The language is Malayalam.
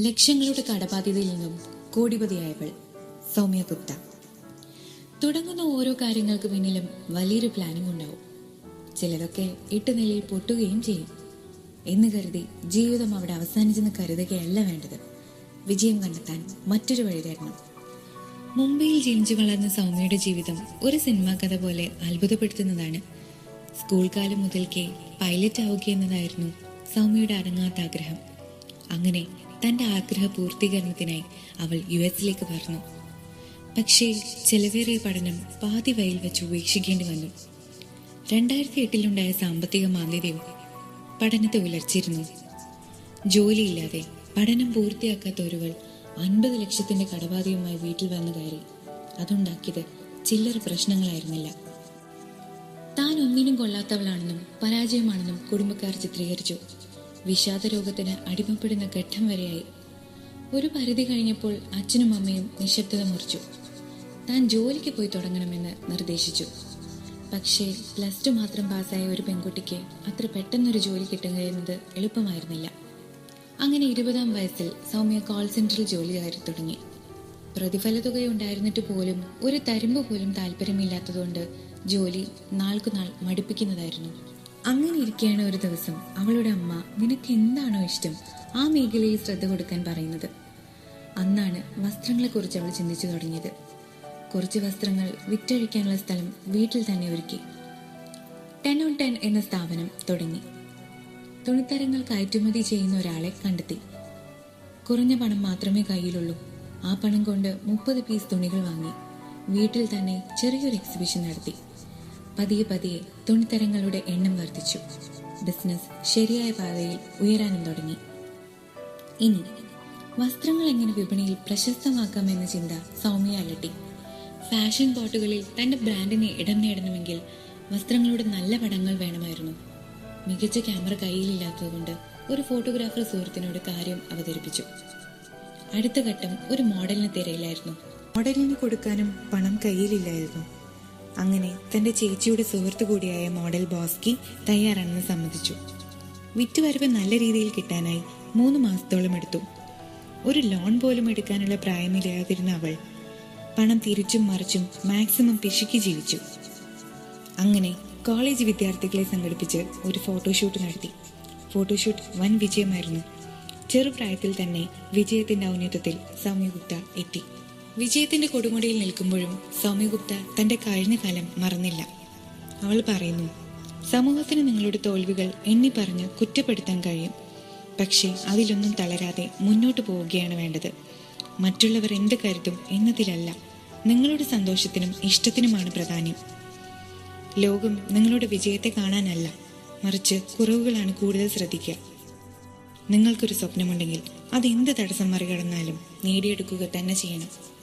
ലക്ഷങ്ങളുടെ കടബാധ്യതയിൽ നിന്നും കോടിപതിയായവൾ സൗമ്യ ഗുപ്ത തുടങ്ങുന്ന ഓരോ കാര്യങ്ങൾക്ക് പിന്നിലും വലിയൊരു പ്ലാനിംഗ് ഉണ്ടാവും. ചിലതൊക്കെ എട്ട് നിലയിൽ പൊട്ടുകയും ചെയ്യും. എന്ന് കരുതി ജീവിതം അവിടെ അവസാനിച്ചെന്ന് കരുതുകയല്ല വേണ്ടത്. വിജയം കണ്ടെത്താൻ മറ്റൊരു വഴി തരണം മുംബൈയിൽ ജനിച്ചു വളർന്ന സൗമ്യയുടെ ജീവിതം ഒരു സിനിമാ കഥ പോലെ അത്ഭുതപ്പെടുത്തുന്നതാണ്. സ്കൂൾ കാലം മുതൽക്കേ പൈലറ്റ് ആവുക എന്നതായിരുന്നു സൗമ്യയുടെ അടങ്ങാത്ത ആഗ്രഹം. അങ്ങനെ തന്റെ ആഗ്രഹ പൂർത്തീകരണത്തിനായി അവൾ യു എസിലേക്ക് പറഞ്ഞു പക്ഷേ ചെലവേറിയ പഠനം പാതി വയൽ വെച്ച് ഉപേക്ഷിക്കേണ്ടി വന്നു. രണ്ടായിരത്തി എട്ടിലുണ്ടായ സാമ്പത്തിക മാന്ദ്യതയും പഠനത്തെ ഉലർച്ചിരുന്നു. ജോലിയില്ലാതെ പഠനം പൂർത്തിയാക്കാത്ത ഒരുവൾ അൻപത് ലക്ഷത്തിന്റെ കടബാധയുമായി വീട്ടിൽ വന്നു കയറി. അതുണ്ടാക്കിയത് ചില്ലറ പ്രശ്നങ്ങളായിരുന്നില്ല. താൻ ഒന്നിനും കൊള്ളാത്തവളാണെന്നും പരാജയമാണെന്നും കുടുംബക്കാർ ചിത്രീകരിച്ചു. വിഷാദ രോഗത്തിന് അടിമപ്പെടുന്ന ഘട്ടം വരെയായി. ഒരു പരിധി കഴിഞ്ഞപ്പോൾ അച്ഛനും അമ്മയും നിശബ്ദത മുറിച്ചു. താൻ ജോലിക്ക് പോയി തുടങ്ങണമെന്ന് നിർദ്ദേശിച്ചു. പക്ഷേ പ്ലസ് ടു മാത്രം പാസ്സായ ഒരു പെൺകുട്ടിക്ക് അത്ര പെട്ടെന്നൊരു ജോലി കിട്ടുക എന്നത് എളുപ്പമായിരുന്നില്ല. അങ്ങനെ ഇരുപതാം വയസ്സിൽ സൗമ്യ കോൾ സെന്ററിൽ ജോലി കയറി തുടങ്ങി. പ്രതിഫല തുകയുണ്ടായിരുന്നിട്ട് പോലും ഒരു തരുമ്പ് പോലും താല്പര്യമില്ലാത്തതുകൊണ്ട് ജോലി നാൾക്കുനാൾ മടുപ്പിക്കുന്നതായിരുന്നു. അങ്ങനെ ഇരിക്കുകയാണ് ഒരു ദിവസം. അവളുടെ അമ്മ നിനക്ക് എന്താണോ ഇഷ്ടം? ആ മേഖലയിൽ ശ്രദ്ധ കൊടുക്കാൻ പറയുന്നത്. അന്നാണ് വസ്ത്രങ്ങളെക്കുറിച്ച് അവൾ ചിന്തിച്ചു തുടങ്ങിയത്. കുറച്ച് വസ്ത്രങ്ങൾ വിറ്റഴിക്കാനുള്ള സ്ഥലം വീട്ടിൽ തന്നെ ഒരുക്കി. ടെൻ ഓൺ ടെൻ എന്ന സ്ഥാപനം തുടങ്ങി. തുണിത്തരങ്ങൾ കയറ്റുമതി ചെയ്യുന്ന ഒരാളെ കണ്ടെത്തി. കുറഞ്ഞ പണം മാത്രമേ കയ്യിലുള്ളൂ. ആ പണം കൊണ്ട് മുപ്പത് പീസ് തുണികൾ വാങ്ങി. വീട്ടിൽ തന്നെ ചെറിയൊരു എക്സിബിഷൻ നടത്തി. പതിയെ പതിയെ തുണിത്തരങ്ങളുടെ എണ്ണം വർദ്ധിച്ചു. ബിസിനസ് ശരിയായ പാതയിൽ ഉയരാനും തുടങ്ങി. ഇനി വസ്ത്രങ്ങൾ എങ്ങനെ വിപണിയിൽ പ്രശസ്തമാക്കാമെന്ന ചിന്ത സൗമ്യ അലട്ടി. ഫാഷൻ പോട്ടുകളിൽ തന്റെ ബ്രാൻഡിനെ ഇടം നേടണമെങ്കിൽ വസ്ത്രങ്ങളുടെ നല്ല പടങ്ങൾ വേണമായിരുന്നു. മികച്ച ക്യാമറ കയ്യിലില്ലാത്തതുകൊണ്ട് ഒരു ഫോട്ടോഗ്രാഫർ സുഹൃത്തിനോട് കാര്യം അവതരിപ്പിച്ചു. അടുത്ത ഘട്ടം ഒരു മോഡലിന് തിരയിലായിരുന്നു. മോഡലിന് കൊടുക്കാനും പണം കയ്യിലില്ലായിരുന്നു. അങ്ങനെ തന്റെ ചേച്ചിയുടെ സുഹൃത്തു കൂടിയായ മോഡൽ ബോസ്കി തയ്യാറാണെന്ന് സമ്മതിച്ചു. വിറ്റുവരവ് നല്ല രീതിയിൽ കിട്ടാനായി മൂന്ന് മാസത്തോളം എടുത്തു. ഒരു ലോൺ പോലും എടുക്കാനുള്ള പ്രായമില്ലാതിരുന്ന അവൾ പണം തിരിച്ചും മറിച്ചും മാക്സിമം പിശുക്കി ജീവിച്ചു. അങ്ങനെ കോളേജ് വിദ്യാർത്ഥികളെ സംഘടിപ്പിച്ച് ഒരു ഫോട്ടോഷൂട്ട് നടത്തി. ഫോട്ടോഷൂട്ട് വൻ വിജയമായിരുന്നു. ചെറുപ്രായത്തിൽ തന്നെ വിജയത്തിന്റെ ഔന്നത്യത്തിൽ സൗമ്യഗുപ്ത എത്തി. വിജയത്തിന്റെ കൊടുമുടിയിൽ നിൽക്കുമ്പോഴും സൗമ്യഗുപ്ത തന്റെ കഴിഞ്ഞ കാലം മറന്നില്ല. അവൾ പറയുന്നു സമൂഹത്തിന് നിങ്ങളുടെ തോൽവികൾ എണ്ണി പറഞ്ഞ് കുറ്റപ്പെടുത്താൻ കഴിയും. പക്ഷേ അതിലൊന്നും തളരാതെ മുന്നോട്ട് പോവുകയാണ് വേണ്ടത്. മറ്റുള്ളവർ എന്ത് കരുതും എന്നതിലല്ല നിങ്ങളുടെ സന്തോഷത്തിനും ഇഷ്ടത്തിനുമാണ് പ്രാധാന്യം. ലോകം നിങ്ങളുടെ വിജയത്തെ കാണാനല്ല മറിച്ച് കുറവുകളാണ് കൂടുതൽ ശ്രദ്ധിക്കുക. നിങ്ങൾക്കൊരു സ്വപ്നമുണ്ടെങ്കിൽ അത് എന്ത് തടസ്സം മറികടന്നാലും നേടിയെടുക്കുക തന്നെ ചെയ്യണം.